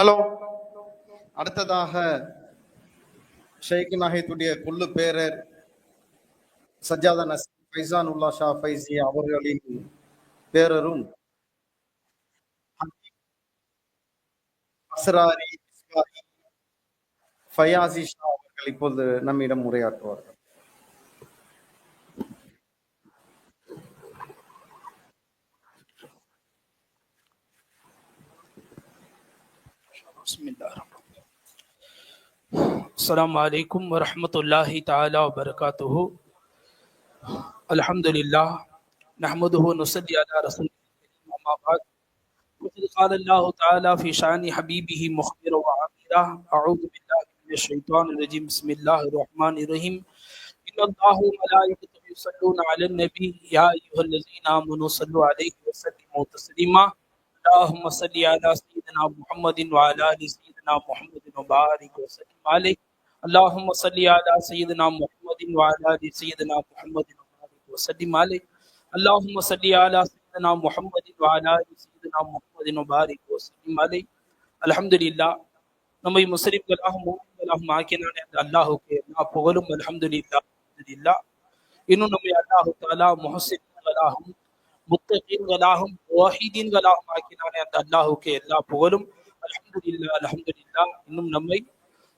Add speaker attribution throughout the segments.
Speaker 1: Hello. அடுத்ததாக ஷேக் நாயத்துடைய கொள்ளு பேரர் சஜாதா நசீர் ஃபைசான் உல்லா ஷா ஃபைசி அவர்களின் பேரரும் அஸ்ராரி ஃபயாசி ஷா அவர்கள் இப்போது நம்மிடம் உரையாற்றுவார்கள்.
Speaker 2: بسم اللہ السلام علیکم ورحمۃ اللہ تعالی وبرکاتہ۔ الحمد للہ نحمد علی رسول قال اللہ تعالی فی شان حبیبہ مخبر و عامرہ اعوذ باللہ من الشیطان الرجیم، بسم اللہ الرحمن الرحیم۔ ان اللہ ملائکتہ یصلون علی النبی، یا ایہا الذین آمنوا صلوا علیہ وسلموا اللهم صل على سيدنا محمد وعلى ال سيدنا محمد وبارك وسلم عليه اللهم صل على سيدنا محمد وعلى ال سيدنا محمد وبارك وسلم عليه اللهم صل على سيدنا محمد وعلى ال سيدنا محمد وبارك وسلم عليه الحمد لله நம்மை முஸ்லிம்களாக மூமின்களாக ஆக்கினானே அந்த அல்லாஹுக்கு எல்லா புகழும் அல்ஹம்துலில்லாஹ் அல்ஹம்துலில்லாஹ் இன்னும் நம்மை அல்லாஹு தாலா முஹசின்களாகவும் முத்தகீன்களாகவும் வாஹிதீன்களாகவும் ஆக்கினானே அந்த அல்லாஹுக்கு எல்லா புகழும் அல்ஹம்துலில்லாஹ் அல்ஹம்துலில்லாஹ் இன்னும் நம்மை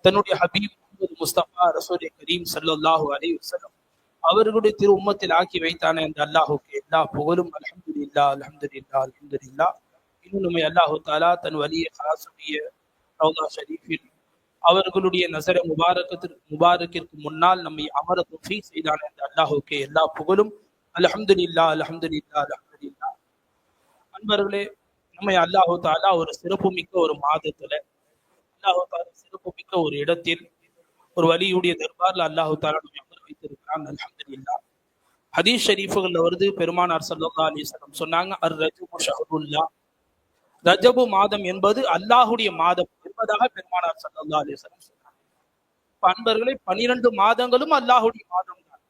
Speaker 2: தன்னுடைய ஹபீப் முஹம்மது முஸ்தபா ரசூல் கரீம் ஸல்லல்லாஹு அலைஹி வஸல்லம் அவர்களுடைய திரு உம்மத்தில் ஆக்கி வைத்தானே அந்த அல்லாஹுக்கு எல்லா புகழும் அல்ஹம்துலில்லாஹ் அல்ஹம்துலில்லாஹ் அல்ஹம்துலில்லாஹ் இன்னும் நம்மை அல்லாஹு தாலா தன் வலிய ஹாசுடைய ரவுதா ஷரீஃபில் அவர்களுடைய நசர முபாரக்கத்திற்கு முபாரக்கிற்கு முன்னால் நம்மை அமர துஃபி செய்தானே அந்த அல்லாஹுக்கு எல்லா புகழும் அலஹமது இல்லா அலஹமது இல்லா அலஹமது இல்லா அன்பர்களே நம்ம அல்லாஹு தாலா ஒரு சிறப்புமிக்க ஒரு மாதத்துல அல்லாஹு தாலா சிறப்புமிக்க ஒரு இடத்தில் ஒரு வலியுடைய தர்பார்ல அல்லாஹு தாலா நம்மை அமர வைத்திருக்கிறான் இல்லா ஹதீஸ் ஷரீஃபுகள்ல வருது பெருமானார் சல்லா அலி வஸல்லம் சொன்னாங்க அர் ரஜபு ஷஹருல்லா. ரஜபு மாதம் என்பது அல்லாஹுடைய மாதம் என்பதாக பெருமானார் சல்லா அலைஹி வஸல்லம் சொன்னாங்க. இப்ப அன்பர்களே பனிரெண்டு மாதங்களும் அல்லாஹுடைய மாதம் தான்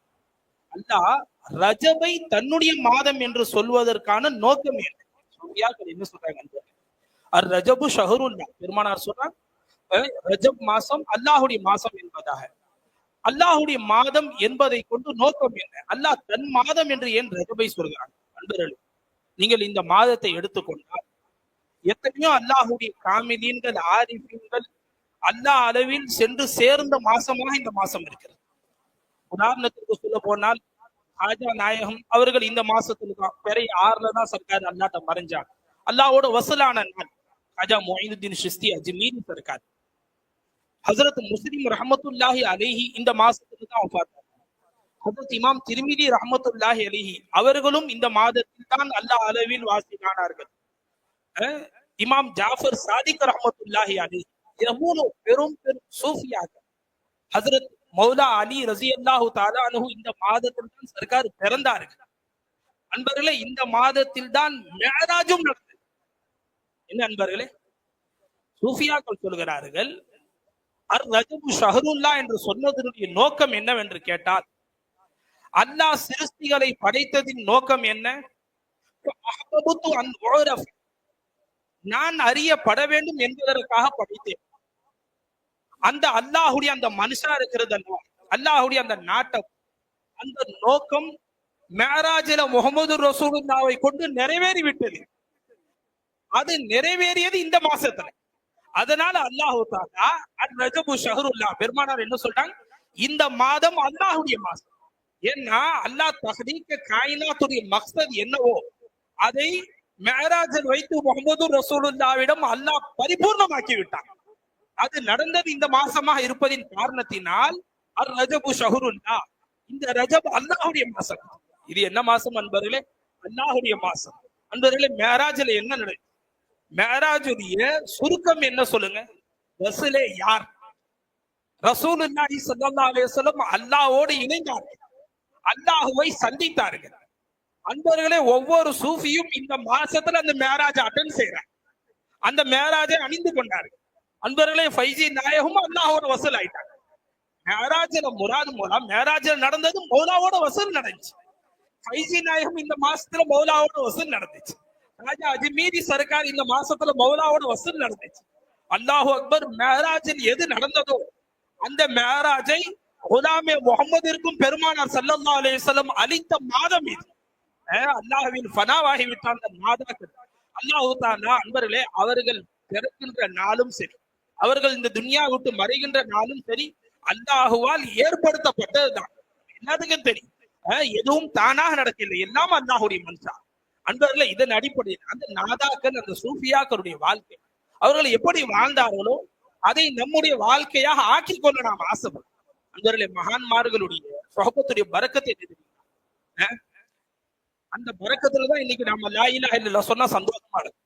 Speaker 2: அல்லாஹ் ரஜபை தன்னுடைய மாதம் என்று சொல்வதற்கான நோக்கம் என்ன? சொல்றாங்க ரஜபு ஷஹருல்லா. பெருமானார் சொன்னார் ரஜப் மாசம் அல்லாஹுடைய மாசம் என்பதாக. அல்லாஹுடைய மாதம் என்பதை கொண்டு நோக்கம் என்ன? அல்லாஹ் தன் மாதம் என்று ஏன் ரஜபை சொல்கிறான்? அன்பர்கள் நீங்கள் இந்த மாதத்தை எடுத்துக்கொண்டால் எத்தனையோ அல்லாஹுடைய காமிலீன்கள் ஆரிஃபீன்கள் அல்லாஹ் அளவில் சென்று சேர்ந்த மாசமாக இந்த மாசம் இருக்கிறது. உதாரணத்திற்கு சொல்ல போனால் ஹாஜா நாயகம் அவர்கள் இந்த மாசத்துல தான் பிறை ஆறுல தான் சர்க்கார் அல்லாட்ட மறைஞ்சாங்க. அல்லாவோட வசலான நாள். ஹாஜா மொயினுddin ஷிஸ்தி அஜ்மீரி சர்க்கார். ஹசரத் முஸ்லிம் ரஹமத்துல்லாஹி அலைஹி இந்த மாசத்துல தான் பார்த்தார். ஹசரத் இமாம் திருமிதி ரஹமத்துல்லாஹி அலைஹி அவர்களும் இந்த மாதத்தில் தான் அல்லாஹ் அளவில் வாசினானார்கள் இமாம் ஜாஃபர் சாதிக் ரஹமத்துல்லாஹி அலைஹி. இந்த மூணு பெரும் பெரும் சூஃபியாக. ஹசரத் மௌலா அலி ரசி அல்லாஹு தாலானு இந்த மாதத்தில் தான் சர்க்கார் பிறந்தார்கள் அன்பர்களே இந்த மாதத்தில் தான் மேராஜும் நடந்தது. என்ன அன்பர்களே? சூஃபியாக்கள் சொல்கிறார்கள் அர் ரஜபு ஷஹருல்லா என்று சொன்னதனுடைய நோக்கம் என்னவென்று கேட்டால் அல்லாஹ் சிருஷ்டிகளை படைத்ததின் நோக்கம் என்ன? நான் அறியப்பட வேண்டும் என்பதற்காக படைத்தேன். அந்த அல்லாஹுடைய அந்த மனுஷா இருக்கிறது அல்லவா? அல்லாஹுடைய அந்த நாட்டம் அந்த நோக்கம் மேராஜில முகமது ரசூலுல்லாவை கொண்டு நிறைவேறி விட்டது அது நிறைவேறியது இந்த மாசத்துல. அதனால அல்லாஹு தாலா அர் ரஜபு ஷஹருல்லா பெருமானார் என்ன சொல்றாங்க? இந்த மாதம் அல்லாஹுடைய மாசம் ஏன்னா அல்லாஹ் தஹ்தீக்க காயினாத்துடைய மக்சத் என்னவோ அதை மேராஜில் வைத்து முகமது ரசூலுல்லாவிடம் அல்லாஹ் பரிபூர்ணமாக்கி விட்டான். அது நடந்தது இந்த மாசமாக இருப்பதின் காரணத்தினால் அர் ரஜபு ஷஹருல்லா. இந்த ரஜப் அல்லாஹுடைய மாசம். இது என்ன மாசம் அன்பர்களே? அல்லாஹுடைய மாசம். அன்பர்களே மேராஜில் என்ன நடக்கும் மேராஜுடைய சுருக்கம் என்ன சொல்லுங்க? ரசுலே யார்? ரசூலுல்லாஹி ஸல்லல்லாஹு அலைஹி வஸல்லம் அல்லாஹ்வோடு இணைந்தார்கள். அல்லாஹுவை சந்தித்தார்கள். அன்பர்களே ஒவ்வொரு சூஃபியும் இந்த மாசத்துல அந்த மேராஜ் அட்டன் செய்யறாங்க அந்த மேராஜை அணிந்து கொண்டார்கள். அன்பர்களே ஃபைஜி நாயகம் அல்லாஹோட வசூல் ஆயிட்டாங்க. மேராஜில முராது மூலம் மேராஜில் நடந்தது மௌலாவோட வசூல் நடந்துச்சு. ஃபைஜி நாயகம் இந்த மாசத்துல மௌலாவோட வசூல் நடந்துச்சு. ராஜா அஜ்மீரி சர்க்கார் இந்த மாசத்துல மௌலாவோட வசூல் நடந்துச்சு. அல்லாஹு அக்பர் மேராஜில் எது நடந்ததோ அந்த மேராஜை குலாமே முகமதிற்கும் பெருமானார் சல்லல்லா அலைஹி செல்லம் அளித்த மாதம் இது. அஹ் அல்லாஹ்வின் ஃபனாவாகி விட்ட அந்த மாதாக்கள். அல்லாஹு தானா அன்பர்களே அவர்கள் பிறக்கின்ற நாளும் சரி. அவர்கள் இந்த துன்யா விட்டு மறைகின்ற நாளும் சரி அல்லாஹுவால் ஏற்படுத்தப்பட்டதுதான். எல்லாத்துக்கும் தெரியும்? எதுவும் தானாக நடக்கவில்லை. எல்லாம் அல்லாஹுடைய மனுஷா. அன்பர்களே இதன் அடிப்படையில் அந்த நாதாக்கள் அந்த சூஃபியாக்களுடைய வாழ்க்கை. அவர்கள் எப்படி வாழ்ந்தார்களோ அதை நம்முடைய வாழ்க்கையாக ஆக்கிக் கொள்ள நாம் ஆசைப்படும் அன்பர்களே மகான்மார்களுடைய சொகத்துடைய பறக்கத்தை அந்த அஹ் அந்த பறக்கத்துலதான் இன்னைக்கு நம்ம லாயிலா இல்ல சொன்னா சந்தோஷமா இருக்கும்.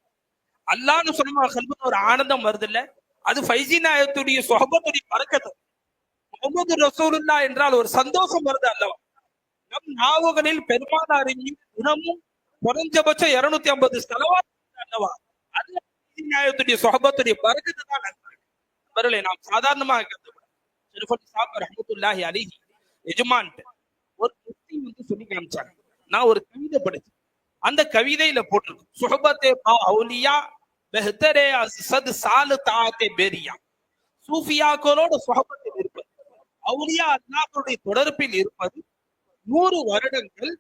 Speaker 2: அல்லான்னு சொன்னா ஒரு ஆனந்தம் வருது இல்ல அது ஃபைசி நாயத்துடைய சொஹபத்துடைய பறக்கத்து. முகமது ரசூலுல்லா என்றால் ஒரு சந்தோஷம் வருது அல்லவா? நம் நாவுகளில் பெருமானாரின் குணமும் குறைஞ்சபட்சம் இருநூத்தி ஐம்பது செலவா அல்லவா? அது நியாயத்துடைய நாயத்துடைய சொஹபத்துடைய பறக்கத்து தான் நண்பர்களே நாம் சாதாரணமாக கருதப்படும் சாப் ரஹமத்துல்லாஹி அலிஹி எஜமான். ஒரு முஸ்லீம் வந்து சொல்லி காமிச்சாங்க. நான் ஒரு கவிதை படிச்சேன். அந்த கவிதையில போட்டிருக்கு. சுஹபத்தே பா அவுலியா பெஹ்தரே சத் சாலு தாத்தே பேரியா. சூஃபியாக்களோட சுகபத்தில் இருப்பது அவுலியா அல்லாஹருடைய தொடர்பில் இருப்பது நூறு வருடங்கள்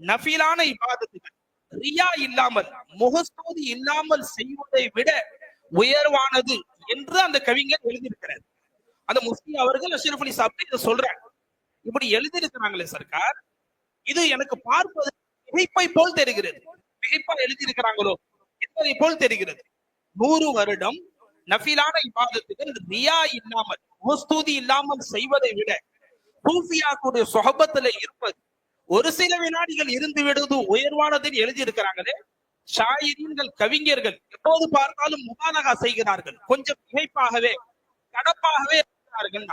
Speaker 2: நஃபிலான இபாதத்துகள் ரியா இல்லாமல் முகஸ்தூதி இல்லாமல் செய்வதை விட உயர்வானது என்று அந்த கவிஞர் எழுதியிருக்கிறார். அந்த முஸ்லி அவர்கள் அஷ்ரஃப் அலி சாப்பிட்டு இதை சொல்றாங்க இப்படி எழுதியிருக்கிறாங்களே சர்க்கார் இது எனக்கு பார்ப்பது மிகைப்பை போல் தெரிகிறது. மிகைப்பா எழுதியிருக்கிறாங்களோ என்பதை போல் தெரிகிறது. நூறு வருடம் நஃபிலான இபாதத்துகள் ரியா இல்லாமல் முஸ்தூதி இல்லாமல் செய்வதை விட சூஃபியாக்குடைய சொகபத்துல இருப்பது. ஒரு சில வினாடிகள் இருந்து விடுவது உயர்வானதில் எழுதியிருக்கிறாங்களே. ஷாயிரீன்கள் கவிஞர்கள் எப்போது பார்த்தாலும் முபாலகா செய்கிறார்கள். கொஞ்சம் மிகைப்பாகவே கடப்பாகவே இருக்கிறார்கள்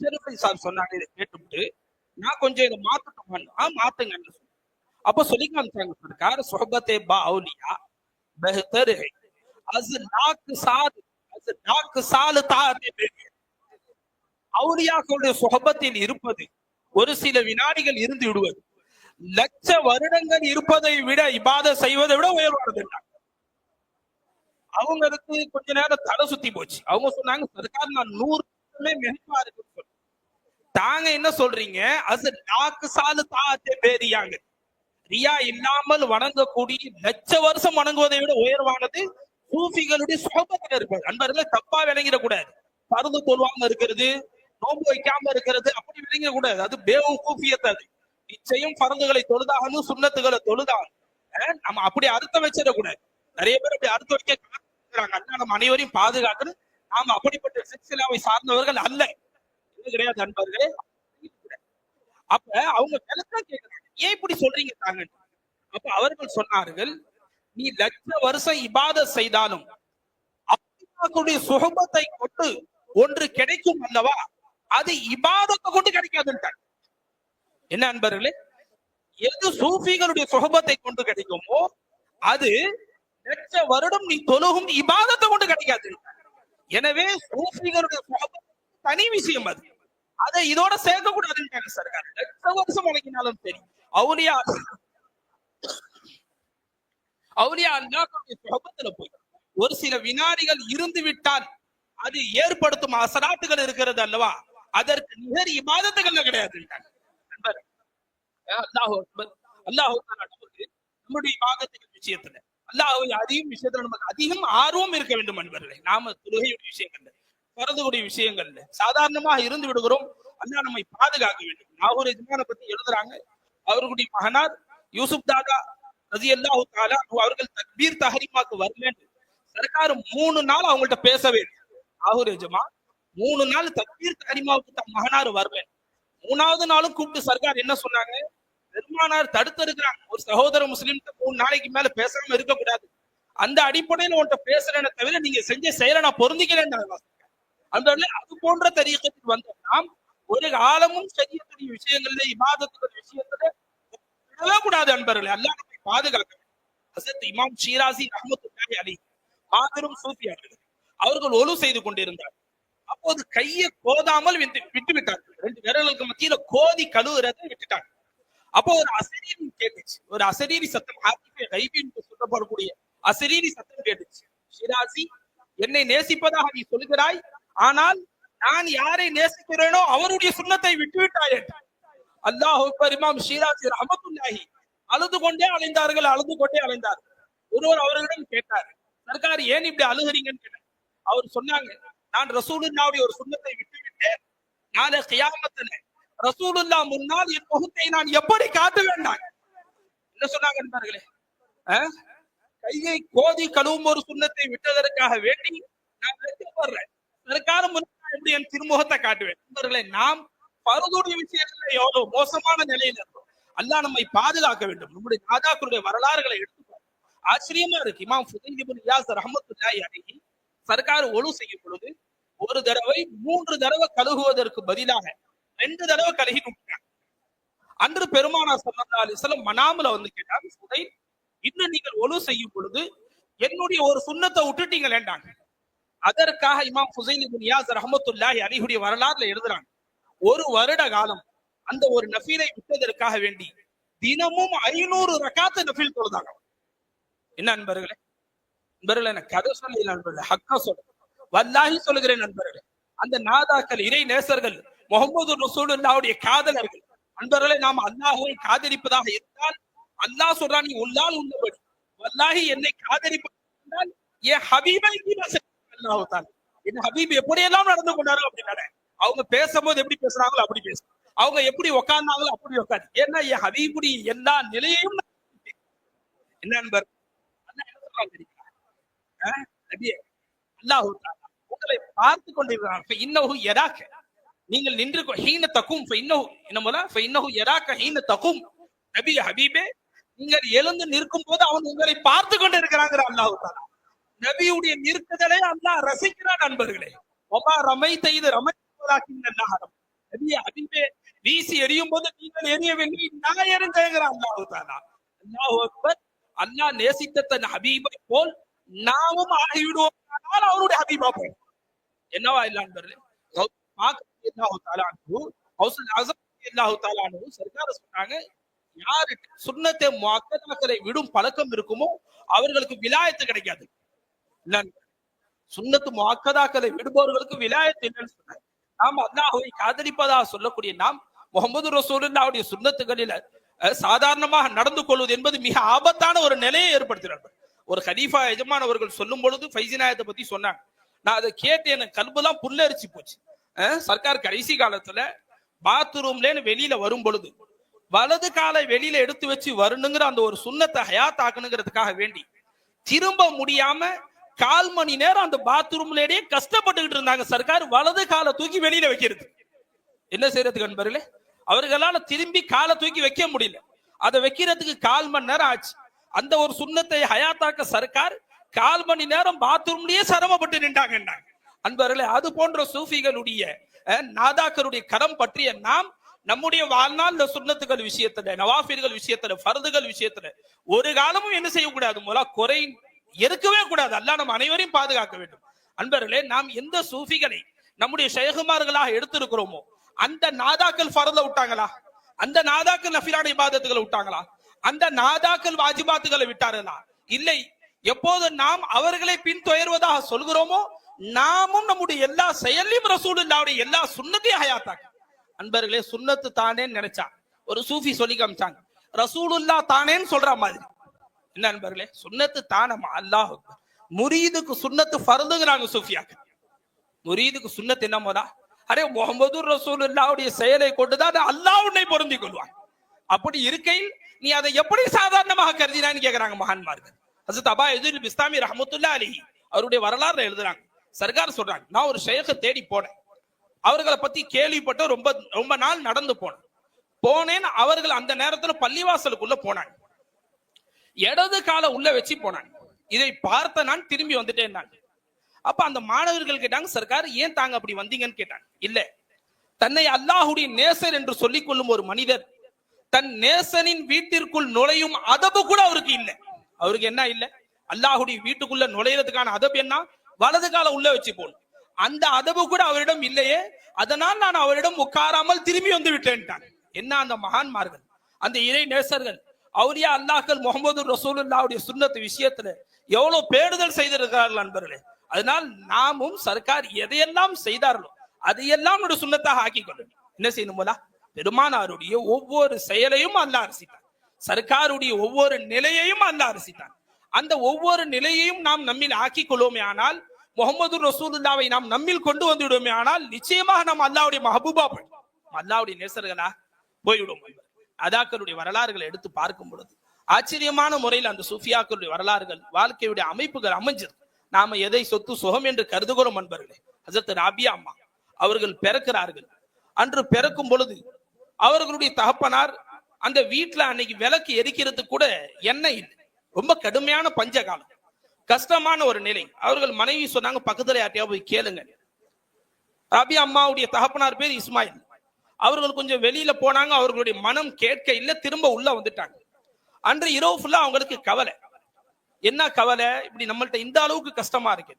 Speaker 2: சிறுபதி சார் சொன்னாங்க இதை கேட்டுவிட்டு நான் கொஞ்சம் இதை மாத்தட்டும் ஆ மாத்துங்க சொன்னேன். அப்ப சொல்லி காமிச்சாங்க சர்க்கார் சொஹபத்தே பா அவுலியா பெஹ்தர் ஹை. அஸ் நாக்கு சாத் அஸ் நாக்கு சாலு தாத்தே பெரிய அவுலியாக்களுடைய சொஹபத்தில் இருப்பது ஒரு சில வினாடிகள் இருந்து விடுவது. லட்ச வருடங்கள் இருப்பதை விட இபாத செய்வதை விட உயர்வானது அவங்களுக்கு கொஞ்ச நேரம் தலை சுத்தி போச்சு. அவங்க சொன்னாங்க சர்க்கார் நான் நூறு வருஷமே மிகப்பா இருக்குன்னு தாங்க என்ன சொல்றீங்க? அது நாக்கு சாலு தாத்தே பேரியாங்க. ரியா இல்லாமல் வணங்கக்கூடிய லட்ச வருஷம் வணங்குவதை விட உயர்வானது சூஃபிகளுடைய சோபத்தில் இருப்பது. அன்பர்களே தப்பா விளங்கிட கூடாது பருந்து தொழுவாம இருக்கிறது நோன்பு வைக்காம இருக்கிறது அப்படி விளங்கிட கூடாது அது பேவு கூஃபியத் அது நிச்சயம் பருந்துகளை தொழுதாகணும் சுண்ணத்துகளை தொழுதாகணும். நம்ம அப்படி அர்த்தம் வச்சிடக்கூடாது. நிறைய பேர் அப்படி அர்த்தம் வைக்க காத்துக்கிறாங்க. அண்ணா நம்ம அனைவரையும் பாதுகாக்கணும் நாம அப்படிப்பட்ட சிற்சிலாவை சார்ந்தவர்கள் அல்ல. இது கிடையாது அன்பர்களே. அப்ப அவங்க விளக்கம் கேட்கிறாங்க. ஏன் இப்படி சொல்றீங்க தாங்க அப்ப அவர்கள் சொன்னார்கள் நீ லட்ச வருஷம் இபாத செய்தாலும் அல்லாஹ்வுடைய சுகபத்தை கொண்டு ஒன்று கிடைக்கும் அல்லவா? அது இபாதத்தை கொண்டு கிடைக்காதுன்றாங்க என்ன அன்பர்களே? எது சூஃபிகளுடைய சுகபத்தை கொண்டு கிடைக்குமோ அது லட்ச வருடம் நீ தொழுகும் இபாதத்தை கொண்டு கிடைக்காது எனவே சூஃபிகளுடைய சுகபத் தனி விஷயம் அது. அதை இதோட சேர்க்க கூடாதுன்னு சர்க்கார். லட்ச வருஷம் வழங்கினாலும் சரி அவுலியா அவுலியா அல்லாஹுடைய சுகபத்துல போய் ஒரு சில வினாடிகள் இருந்து விட்டால் அது ஏற்படுத்தும் அசராட்டுகள் இருக்கிறது அல்லவா? அதற்கு நிகர் இபாதத்துகள்ல கிடையாது நண்பர் அல்லாஹ் அல்லாஹ் நம்முடைய இமாதத்துகள் விஷயத்துல அல்லாஹ் அதிகம் விஷயத்துல நமக்கு அதிகம் ஆர்வம் இருக்க வேண்டும் என்பதில்லை நாம தொழுகையுடைய விஷயங்கள்ல பரதுடைய விஷயங்கள்ல சாதாரணமாக இருந்து விடுகிறோம். அல்லாஹ் நம்மை பாதுகாக்க வேண்டும். நாகூர் எஜமான பத்தி எழுதுறாங்க. அவர்களுடைய மகனார் யூசுப் தாதா ரதி அல்லாஹு தாலா அவர்கள் தக்பீர் தஹரிமாக்கு வரலன்னு சர்க்கார் மூணு நாள் அவங்கள்ட்ட பேசவே இல்லை எஜமா மூணு நாள் தக்பீர் தஹரிமாவுக்கு தன் மகனார் வரல மூணாவது நாளும் கூப்பிட்டு சர்க்கார் என்ன சொன்னாங்க? பெருமானார் தடுத்து இருக்கிறாங்க ஒரு சகோதர முஸ்லீம் மூணு நாளைக்கு மேல பேசாம இருக்க கூடாது அந்த அடிப்படையில உன்கிட்ட பேசுறேன்னு தவிர நீங்க செஞ்ச செயலை நான் பொருந்திக்கிறேன் அந்த அது போன்ற தரீக்கத்தில் வந்த நாம். ஒரு காலமும் செய்யக்கூடிய விஷயங்கள்ல இபாதத்துகள் விஷயத்துல விடவே கூடாது அன்பர்களே. அல்லாஹ் பாதுகாக்க இமாம் ஷீராசி ரஹமத்துல்லாஹி அலி மாபெரும் சூஃபியார்கள் அவர்கள் ஒலு செய்து கொண்டிருந்தார் அப்போது கையை கோதாமல் விட்டு விட்டு விட்டார்கள் ரெண்டு விரல்களுக்கு மத்தியில கோதி கழுவுறதை விட்டுட்டாங்க. அப்போ ஒரு அசரீரி கேட்டுச்சு. ஒரு அசரீரி சத்தம் கைபி என்று சொல்லப்படக்கூடிய அசரீரி சத்தம் கேட்டுச்சு. ஷிராசி என்னை நேசிப்பதாக நீ சொல்கிறாய்? ஆனால் நான் யாரை நேசிக்கிறேனோ அவருடைய சுண்ணத்தை விட்டுவிட்டாய் என்றார் அல்லாஹ் அக்பர் இமாம் ஷீராஜி ரஹமத்துல்லாஹி அழுது கொண்டே அலைந்தார்கள் அழுது கொண்டே அலைந்தார்கள் ஒருவர் அவர்களிடம் கேட்டார் சர்க்கார் ஏன் இப்படி அழுகிறீங்கன்னு கேட்டார். அவர் சொன்னாங்க நான் ரசூலுல்லாவுடைய ஒரு சுண்ணத்தை விட்டுவிட்டேன். நாளை கியாமத்துல ரசூலுல்லா முன்னால் என் முகத்தை நான் எப்படி காட்ட வேண்டாம்? என்ன சொன்னாங்க நண்பர்களே? கையை கோதி கழுவும் ஒரு சுண்ணத்தை விட்டதற்காக வேண்டி நான் வெட்கப்படுறேன். அதற்கான முன்னால் எப்படி என் திருமுகத்தை காட்டுவேன்? நண்பர்களே நாம் பருதுடைய விஷயத்துல எவ்வளவு மோசமான நிலையில இருக்கோம். அல்லாஹ் நம்மை பாதுகாக்க வேண்டும். நம்முடைய நாதாக்களுடைய வரலாறுகளை எடுத்து ஆச்சரியமா இருக்கு. இமாம் ஃபுதைல் இயாஸ் அலைஹி சர்க்கார் ஒழு செய்யும் பொழுது ஒரு தடவை மூன்று தடவை கழுகுவதற்கு பதிலாக ரெண்டு தடவை கழுகி அன்று பெருமானா சல்லா அலிஸ்லம் மனாமல வந்து கேட்டாங்க சுதை இன்னும் நீங்கள் ஒழு செய்யும் பொழுது என்னுடைய ஒரு சுண்ணத்தை விட்டுட்டீங்க வேண்டாங்க அதற்காக இமாம் ஃபுசைல் இப்னு இயாஸ் ரஹ்மத்துல்லாஹி அலிஹுடைய வரலாறுல எழுதுறாங்க. ஒரு வருட காலம் அந்த ஒரு நஃபீலை விட்டதற்காக வேண்டி தினமும் ஐநூறு ரக்காத்து நஃபீல் தொழுதாங்க என்ன நண்பர்களே? நண்பர்களே எனக்கு கதை சொல்லி நண்பர்களே ஹக்கா சொல்ல வல்லாஹி சொல்லுகிறேன் நண்பர்களே அந்த நாதாக்கள் இறை நேசர்கள் முகமது ரசூலுல்லாவுடைய காதலர்கள் நண்பர்களே நாம் அல்லாஹுவை காதலிப்பதாக இருந்தால் அல்லாஹ் சொல்றான் நீ உள்ளால் உள்ளபடி. வல்லாஹி என்னை காதலிப்பதால் என் ஹபீபை அல்லாஹு தான் என் ஹபீப் எப்படியெல்லாம் நடந்து கொண்டாரோ அப்படி அவங்க பேசும்போது எப்படி பேசுறாங்களோ அப்படி பேசுறாங்க. அவங்க எப்படி உட்கார்ந்தாங்களோ அப்படி உட்காந்து ஏன்னா என் ஹபீபுடைய எல்லா நிலையையும் என்ன நண்பர்? உங்களை பார்த்து கொண்டிருக்கிறான். இன்னஹு நீங்கள் நின்று ஹீன தக்கும். இன்னஹு இன்னஹு எராக்க ஹீன தக்கும். நபி ஹபீபே நீங்கள் எழுந்து நிற்கும் போது அவன் உங்களை பார்த்து கொண்டு இருக்கிறாங்க அல்லாஹு தாலா நபியுடைய நிற்குதலை அல்லாஹ் ரசிக்கிறான் நண்பர்களே. ஒமா ரமை செய்து ரமை நல்லாஹரம் வீசி எரியும் போது நீங்கள் எரியவில்லை நான் எரிஞ்சேங்கிறான் அல்லாஹு தாலா அல்லாஹு அக்பர் அல்லாஹ் நேசித்த தன் ஹபீபை போல் நாமும் ஆகிவிடுவோம். ஆனால் அவருடைய ஹபீபா போய் என்னவா இல்லான்னு அல்லாஹு தாலானு ஹவுசுல் அசம் அல்லாஹு தாலானு சர்க்கார சொன்னாங்க யாருக்கு சுண்ணத்தை மக்களாக்களை விடும் பழக்கம் இருக்குமோ அவர்களுக்கு விலாயத்து கிடைக்காது. சுண்ணத்து முக்கதாக்களை விடுபவர்களுக்கு விலாயத்து இல்லைன்னு சொன்னாங்க. நாம் அல்லாஹுவை காதலிப்பதா சொல்லக்கூடிய நாம் முகமது ரசூலுல்லாவுடைய சுண்ணத்துகளில சாதாரணமாக நடந்து கொள்வது என்பது மிக ஆபத்தான ஒரு நிலையை ஏற்படுத்தினார் ஒரு ஹலீஃபா எஜமான் அவர்கள் சொல்லும் பொழுது ஃபைசினாயத்தை பத்தி சொன்னாங்க. நான் அதை கேட்டு எனக்கு கல்பெல்லாம் புல்லரிச்சு போச்சு. சர்க்கார் கடைசி காலத்துல பாத்ரூம்லேன்னு வெளியில வரும் பொழுது வலது காலை வெளியில எடுத்து வச்சு வரணுங்கிற அந்த ஒரு சுண்ணத்தை ஹயாத்தாக்கணுங்கிறதுக்காக வேண்டி திரும்ப முடியாம கால் மணி நேரம் அந்த பாத்ரூம்லயே கஷ்டப்பட்டுக்கிட்டு இருந்தாங்க. சர்க்கார் வலது காலை தூக்கி வெளியில வைக்கிறது. என்ன செய்யறதுக்கு அன்பர்களே? அவர்களால திரும்பி காலை தூக்கி வைக்க முடியல. அதை வைக்கிறதுக்கு கால் மணி நேரம் ஆச்சு. அந்த ஒரு சுண்ணத்தை ஹயாத்தாக்க சர்க்கார் கால் மணி நேரம் பாத்ரூம்லயே சிரமப்பட்டு நின்றாங்க அன்பர்களே அது போன்ற சூஃபிகளுடைய நாதாக்கருடைய நாதாக்களுடைய கரம் பற்றிய நாம் நம்முடைய வாழ்நாள் இந்த சுண்ணத்துகள் விஷயத்துல நவாஃபிர்கள் விஷயத்துல ஃபர்துகள் விஷயத்துல ஒரு காலமும் என்ன செய்யக்கூடாது? மூலம் குறை இருக்கவே கூடாது. அல்லாஹ் நம்ம அனைவரையும் பாதுகாக்க வேண்டும். அன்பர்களே நாம் எந்த சூஃபிகளை நம்முடைய ஷேகுமார்களாக எடுத்திருக்கிறோமோ அந்த நாதாக்கள் பரத விட்டாங்களா? அந்த நாதாக்கள் நஃபிலான இபாதத்துகளை விட்டாங்களா? அந்த நாதாக்கள் வாஜிபாத்துகளை விட்டார்களா? இல்லை. எப்போது நாம் அவர்களை பின்தொயர்வதாக சொல்கிறோமோ நாமும் நம்முடைய எல்லா செயலையும் ரசூலுல்லாவுடைய எல்லா சுண்ணத்தையும் ஹயாத்தாங்க அன்பர்களே சுண்ணத்து தானேன்னு நினைச்சா. ஒரு சூஃபி சொல்லி காமிச்சாங்க. ரசூலுல்லா தானேன்னு சொல்ற மாதிரி. என்ன நண்பர்களே? சுண்ணத்து தானமா அல்லாஹ் முரீதுக்கு சுண்ணத்து ஃபர்துங்கிறாங்க சூஃபியாக்கு முரீதுக்கு சுண்ணத்து என்னமோ அரே முகமது ரசூலுல்லாவுடைய செயலை கொண்டுதான் அல்லாஹ் உன்னை பொருந்தி கொள்வான். அப்படி இருக்கையில் நீ அதை எப்படி சாதாரணமாக கருதினான்னு கேக்குறாங்க மகான்மார்கள். ஹசத் அபா எதிர் இஸ்லாமி ரஹமத்துல்லா அலிஹி. அவருடைய வரலாறு எழுதுறாங்க. சர்க்கார் சொல்றாங்க நான் ஒரு ஷேഖை தேடி போனேன். அவர்களை பத்தி கேள்விப்பட்டு ரொம்ப ரொம்ப நாள் நடந்து போனேன். போனேன் அவர்கள் அந்த நேரத்துல பள்ளிவாசலுக்குள்ள போனாங்க. இடது காலை உள்ள வச்சு போனான். இதை பார்த்த நான் திரும்பி வந்துட்டேன் நான். அப்ப அந்த மாணவர்கள் கேட்டாங்க சர்க்கார் ஏன் தாங்க அப்படி வந்தீங்கன்னு கேட்டாங்க இல்ல. தன்னை அல்லாஹுடைய நேசர் என்று சொல்லிக் கொள்ளும் ஒரு மனிதர் தன் நேசனின் வீட்டிற்குள் நுழையும் அதபு கூட அவருக்கு இல்ல. அவருக்கு என்ன இல்ல? அல்லாஹுடைய வீட்டுக்குள்ள நுழையிறதுக்கான அதபு என்ன? வலது கால உள்ள வச்சு போகணும். அந்த அதபு கூட அவரிடம் இல்லையே. அதனால் நான் அவரிடம் உட்காராமல் திரும்பி வந்து விட்டேன்ட்டான். என்ன அந்த மகான்மார்கள்? அந்த இறை நேசர்கள் அவுலியா அல்லாக்கள் முகமது ரசூலுல்லாவுடைய சுண்ணத்து விஷயத்துல எவ்வளவு பேடுதல் செய்திருக்கிறார்கள் நண்பர்களே. அதனால் நாமும் சர்க்கார் எதையெல்லாம் செய்தார்களோ அதையெல்லாம் ஒரு சுண்ணத்தாக ஆக்கி கொள்ளணும் என்ன செய்யணும் போலா? பெருமானாருடைய ஒவ்வொரு செயலையும் அல்லாஹ் அரசித்தான் சர்க்காருடைய ஒவ்வொரு நிலையையும் அல்ல அரசித்தான் அந்த ஒவ்வொரு நிலையையும் நாம் நம்மில் ஆக்கிக் கொள்வோமே ஆனால் முகமது ரசூலுல்லாவை நாம் நம்மில் கொண்டு வந்து விடுவோமே ஆனால் நிச்சயமாக நாம் அல்லாவுடைய மஹபூபா போய் அல்லாவுடைய நேசர்களா போய்விடும் அதாக்களுடைய வரலாறுகளை எடுத்து பார்க்கும் பொழுது ஆச்சரியமான முறையில் அந்த சூஃபியாக்களுடைய வரலாறுகள் வாழ்க்கையுடைய அமைப்புகள் அமைஞ்சது. நாம எதை சொத்து சுகம் என்று கருதுகிறோம் அன்பர்களே ஹசரத் ராபியா அம்மா அவர்கள் பிறக்கிறார்கள். அன்று பிறக்கும் பொழுது அவர்களுடைய தகப்பனார் அந்த வீட்டுல அன்னைக்கு விளக்கு எரிக்கிறதுக்கு கூட எண்ணெய் இல்லை. ரொம்ப கடுமையான பஞ்ச காலம் கஷ்டமான ஒரு நிலை. அவர்கள் மனைவி சொன்னாங்க பக்கத்துல யார்ட்டையா போய் கேளுங்க. ராபியா அம்மாவுடைய தகப்பனார் பேர் இஸ்மாயில். அவர்கள் கொஞ்சம் வெளியில போனாங்க அவர்களுடைய மனம் கேட்க இல்ல திரும்ப உள்ள வந்துட்டாங்க. அன்று இரவு ஃபுல்லா அவங்களுக்கு கவலை. என்ன கவலை? இப்படி நம்மள்ட்ட இந்த அளவுக்கு கஷ்டமா இருக்கு.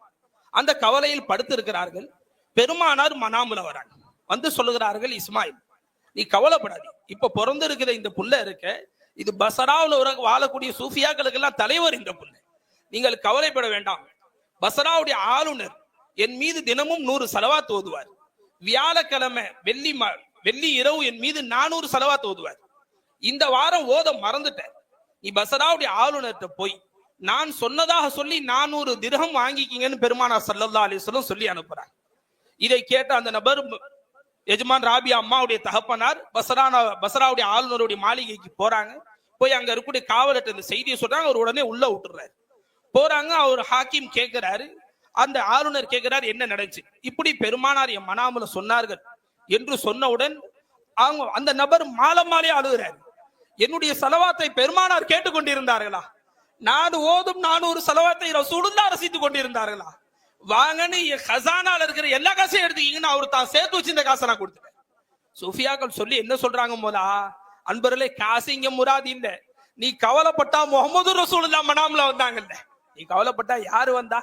Speaker 2: அந்த கவலையில் படுத்து இருக்கிறார்கள் பெருமானார் மனாமுல வராங்க வந்து சொல்லுகிறார்கள் இஸ்மாயில் நீ கவலைப்படாது. இப்ப பிறந்து இருக்கிற இந்த புள்ள இருக்க இது பசராவுல உற வாழக்கூடிய சூஃபியாக்களுக்கு எல்லாம் தலைவர் இந்த புள்ள. நீங்கள் கவலைப்பட வேண்டாம். பசராவுடைய ஆளுநர் என் மீது தினமும் நூறு செலவா தோதுவார் வியாழக்கிழமை வெள்ளி வெள்ளி இரவு என் மீது நானூறு செலவாத் ஓதுவார். இந்த வாரம் ஓத மறந்துட்டேன். நீ பசராவுடைய ஆளுநர்கிட்ட போய் நான் சொன்னதாக சொல்லி நானூறு திரகம் வாங்கிக்கிங்கன்னு பெருமானார் சல்லல்லா அலிஸ்வலம் சொல்லி அனுப்புறாங்க இதை கேட்ட அந்த நபர் எஜமான் ராபி அம்மாவுடைய தகப்பனார் பசரான பசராவுடைய ஆளுநருடைய மாளிகைக்கு போறாங்க. போய் அங்க இருக்கக்கூடிய காவலர்கிட்ட இந்த செய்தியை சொல்றாங்க. அவர் உடனே உள்ள விட்டுறாரு. போறாங்க அவர் ஹாக்கிம் கேட்கிறாரு அந்த ஆளுநர் கேட்கிறார் என்ன நடந்துச்சு? இப்படி பெருமானார் என் மனாமுல சொன்னார்கள். என்று சொன்னவுடன் அவங்க அந்த நபர் மாலை மாலையே அழுகிறார். என்னுடைய செலவாத்தை பெருமானார் கேட்டுக்கொண்டிருந்தார்களா? நான் ஓதும் நானூறு செலவாத்தை ரசூலுல்லா ரசித்துக் கொண்டிருந்தார்களா? வாங்கன்னு என் கசானால இருக்கிற எல்லா காசையும் எடுத்துக்கிங்கன்னு அவர் தான் சேர்த்து வச்சு இந்த காசை நான் கொடுத்துட்டேன். சுஃபியாக்கள் சொல்லி என்ன சொல்றாங்க போலா அன்பர்களே காசு இங்க முராது இல்ல. நீ கவலைப்பட்டா முகமது ரசூலுல்லா மனாமல வந்தாங்கல்ல. நீ கவலைப்பட்டா யாரு வந்தா?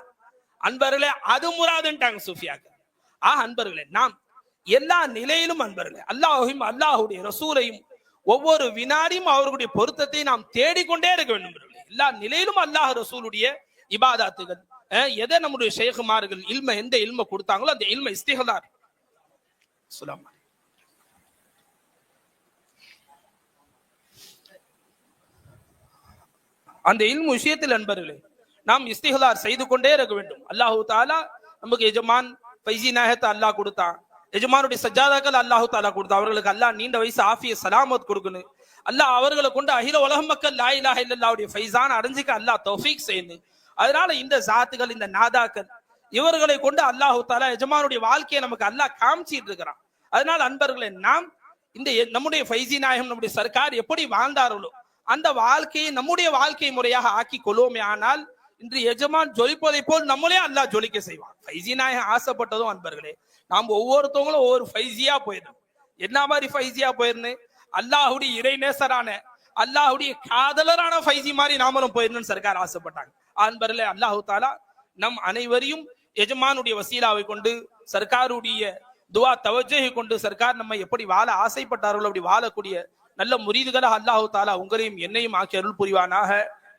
Speaker 2: அன்பர்களே அது முராதுன்ட்டாங்க சுஃபியாக்கள். ஆ அன்பர்களே நாம் எல்லா நிலையிலும் அன்பர்களே அல்லாஹையும் அல்லாஹுடைய ரசூலையும் ஒவ்வொரு வினாடியும் அவர்களுடைய பொருத்தத்தை நாம் தேடிக்கொண்டே இருக்க வேண்டும் எல்லா நிலையிலும் அல்லாஹ் ரசூலுடைய இபாதாத்துகள் எதை நம்முடைய ஷேகுமார்கள் இல்ம எந்த இல்ம கொடுத்தாங்களோ அந்த இல்ம இஸ்திகலார். சுலாம் அந்த இல்மு விஷயத்தில் அன்பர்களே நாம் இஸ்திகலார் செய்து கொண்டே இருக்க வேண்டும். அல்லாஹு தாலா நமக்கு எஜமான் பைசி நாயத்தை அல்லாஹ் கொடுத்தான். எஜமானுடைய சஜாதாக்கள் அல்லாஹு தாலா கொடுத்து அவர்களுக்கு அல்லாஹ் நீண்ட வயசு ஆஃபிய சலாமத் கொடுக்கணும். அல்லாஹ் அவர்களை கொண்டு அகில உலக மக்கள் லா இலாஹ இல்லாவுடைய ஃபைசான் அடைஞ்சிக்க அல்லாஹ் தௌஃபீக் செய்யணும் அதனால இந்த ஜாத்துகள் இந்த நாதாக்கள் இவர்களை கொண்டு அல்லாஹு தாலா எஜமானுடைய வாழ்க்கையை நமக்கு அல்லாஹ் காமிச்சிட்டு இருக்கிறான். அதனால அன்பர்களே நாம் இந்த நம்முடைய ஃபைசி நாயகம் நம்முடைய சர்க்கார் எப்படி வாழ்ந்தார்களோ அந்த வாழ்க்கையை நம்முடைய வாழ்க்கை முறையாக ஆக்கி கொள்வோமே ஆனால் இன்று எஜமான் ஜொலிப்பதை போல் நம்மளே அல்லாஹ் ஜொலிக்க செய்வான். ஃபைசி நாயகம் ஆசைப்பட்டதும் அன்பர்களே நாம் ஒவ்வொருத்தவங்களும் ஒவ்வொரு ஃபைசியா போயிடும் என்ன மாதிரி ஃபைசியா போயிருந்தேன் அல்லாஹுடைய இறைநேசரான அல்லாஹுடைய காதலரான ஃபைசி மாதிரி நாமளும் போயிடணும்னு சர்க்கார் ஆசைப்பட்டாங்க. அன்பர்களே அல்லாஹு தாலா நம் அனைவரையும் எஜமானுடைய வசீலாவை கொண்டு சர்க்காருடைய துவா தவஜை கொண்டு சர்க்கார் நம்ம எப்படி வாழ ஆசைப்பட்டார்களோ அப்படி வாழக்கூடிய நல்ல முறிதுகளாக அல்லாஹு தாலா உங்களையும் என்னையும் ஆக்கி அருள் புரிவானாக.